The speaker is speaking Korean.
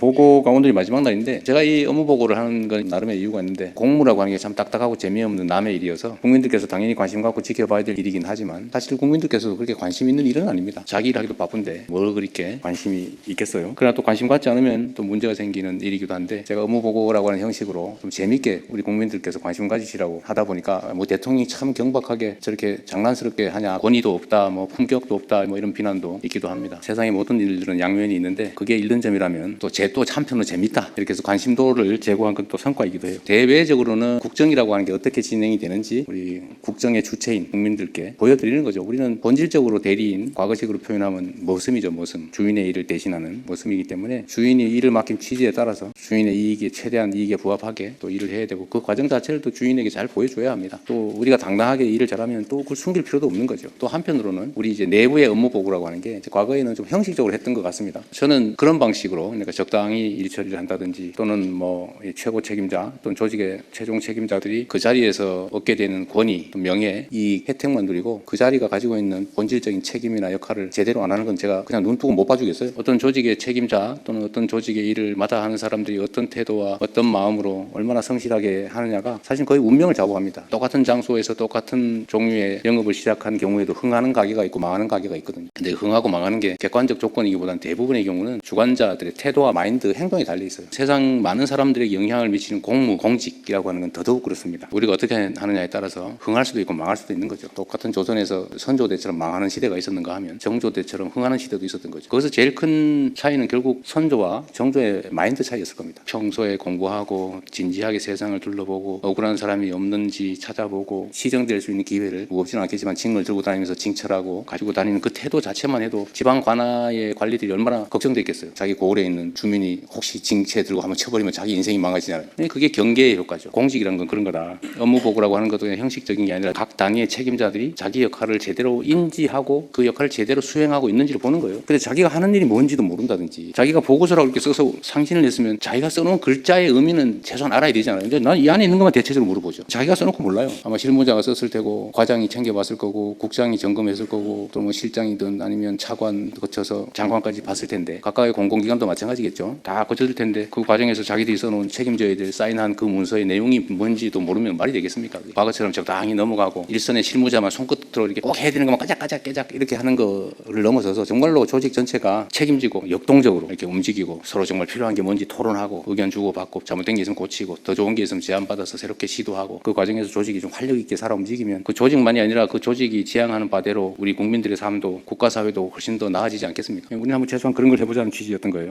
보고가 오늘이 마지막 날인데 제가 이 업무 보고를 하는 건 나름의 이유가 있는데 공무라고 하는 게 참 딱딱하고 재미없는 남의 일이어서 국민들께서 당연히 관심 갖고 지켜봐야 될 일이긴 하지만 사실 국민들께서도 그렇게 관심 있는 일은 아닙니다. 자기 일 하기도 바쁜데 뭘 그렇게 관심이 있겠어요? 그러나 또 관심 갖지 않으면 또 문제가 생기는 일이기도 한데 제가 업무 보고라고 하는 형식으로 좀 재밌게 우리 국민들께서 관심 가지시라고 하다 보니까 뭐 대통령이 참 경박하게 저렇게 장난스럽게 하냐 권위도 없다 뭐 품격도 없다 뭐 이런 비난도 있기도 합니다. 세상의 모든 일들은 양면이 있는데 그게 잃는 점이라면 또제 또 한편으로 재밌다 이렇게 해서 관심도를 제고한 건 또 성과이기도 해요. 대외적으로는 국정이라고 하는 게 어떻게 진행이 되는지 우리 국정의 주체인 국민들께 보여드리는 거죠. 우리는 본질적으로 대리인 과거식으로 표현하면 모습이죠 모습 주인의 일을 대신하는 모습이기 때문에 주인이 일을 맡긴 취지에 따라서 주인의 이익에 최대한 이익에 부합하게 또 일을 해야 되고 그 과정 자체를 또 주인에게 잘 보여줘야 합니다. 또 우리가 당당하게 일을 잘하면 또 그걸 숨길 필요도 없는 거죠. 또 한편으로는 우리 이제 내부의 업무 보고라고 하는 게 이제 과거에는 좀 형식적으로 했던 것 같습니다. 저는 그런 방식으로 그러니까 적 당히 일 처리를 한다든지 또는 뭐이 최고 책임자 또는 조직의 최종 책임자들이 그 자리에서 얻게 되는 권위, 또 명예, 이 혜택만 누리고 그 자리가 가지고 있는 본질적인 책임이나 역할을 제대로 안 하는 건 제가 그냥 눈 뜨고 못 봐주겠어요. 어떤 조직의 책임자 또는 어떤 조직의 일을 마다하는 사람들이 어떤 태도와 어떤 마음으로 얼마나 성실하게 하느냐가 사실 거의 운명을 좌우합니다. 똑같은 장소에서 똑같은 종류의 영업을 시작한 경우에도 흥하는 가게가 있고 망하는 가게가 있거든요. 근데 흥하고 망하는 게 객관적 조건이기보다는 대부분의 경우는 주관자들의 태도와 마인드, 행동에 달려 있어요. 세상 많은 사람들에게 영향을 미치는 공무, 공직이라고 하는 건 더더욱 그렇습니다. 우리가 어떻게 하느냐에 따라서 흥할 수도 있고 망할 수도 있는 거죠. 똑같은 조선에서 선조대처럼 망하는 시대가 있었는가 하면 정조대처럼 흥하는 시대도 있었던 거죠. 거기서 제일 큰 차이는 결국 선조와 정조의 마인드 차이였을 겁니다. 평소에 공부하고 진지하게 세상을 둘러보고 억울한 사람이 없는지 찾아보고 시정될 수 있는 기회를 무겁지는 않겠지만 징을 들고 다니면서 징철하고 가지고 다니는 그 태도 자체만 해도 지방 관아의 관리들이 얼마나 걱정됐겠어요. 자기 고을에 있는 주민이 혹시 징체 들고 한번 쳐버리면 자기 인생이 망가지잖아요. 근데 그게 경계의 효과죠. 공직이란 건 그런 거다. 업무 보고라고 하는 것도 그냥 형식적인 게 아니라 각 단위의 책임자들이 자기 역할을 제대로 인지하고 그 역할을 제대로 수행하고 있는지를 보는 거예요. 근데 자기가 하는 일이 뭔지도 모른다든지 자기가 보고서라고 이렇게 써서 상신을 냈으면 자기가 써놓은 글자의 의미는 최소한 알아야 되잖아요. 근데 난 이 안에 있는 것만 대체적으로 물어보죠. 자기가 써놓고 몰라요. 아마 실무자가 썼을 테고 과장이 챙겨봤을 거고 국장이 점검했을 거고 또 뭐 실장이든 아니면 차관 거쳐서 장관까지 봤을 텐데 각각의 공공기관도 마찬가지겠죠. 다 거쳤을 텐데 그 과정에서 자기들이 써놓은 책임져야 될 사인한 그 문서의 내용이 뭔지도 모르면 말이 되겠습니까? 과거처럼 적당히 넘어가고 일선의 실무자만 손끝으로 이렇게 꼭 해야 되는 것만 까작까작 깨작 이렇게 하는 거를 넘어서서 정말로 조직 전체가 책임지고 역동적으로 이렇게 움직이고 서로 정말 필요한 게 뭔지 토론하고 의견 주고받고 잘못된 게 있으면 고치고 더 좋은 게 있으면 제안받아서 새롭게 시도하고 그 과정에서 조직이 좀 활력 있게 살아 움직이면 그 조직만이 아니라 그 조직이 지향하는 바대로 우리 국민들의 삶도 국가 사회도 훨씬 더 나아지지 않겠습니까? 우리는 한번 최소한 그런 걸 해보자는 취지였던 거예요.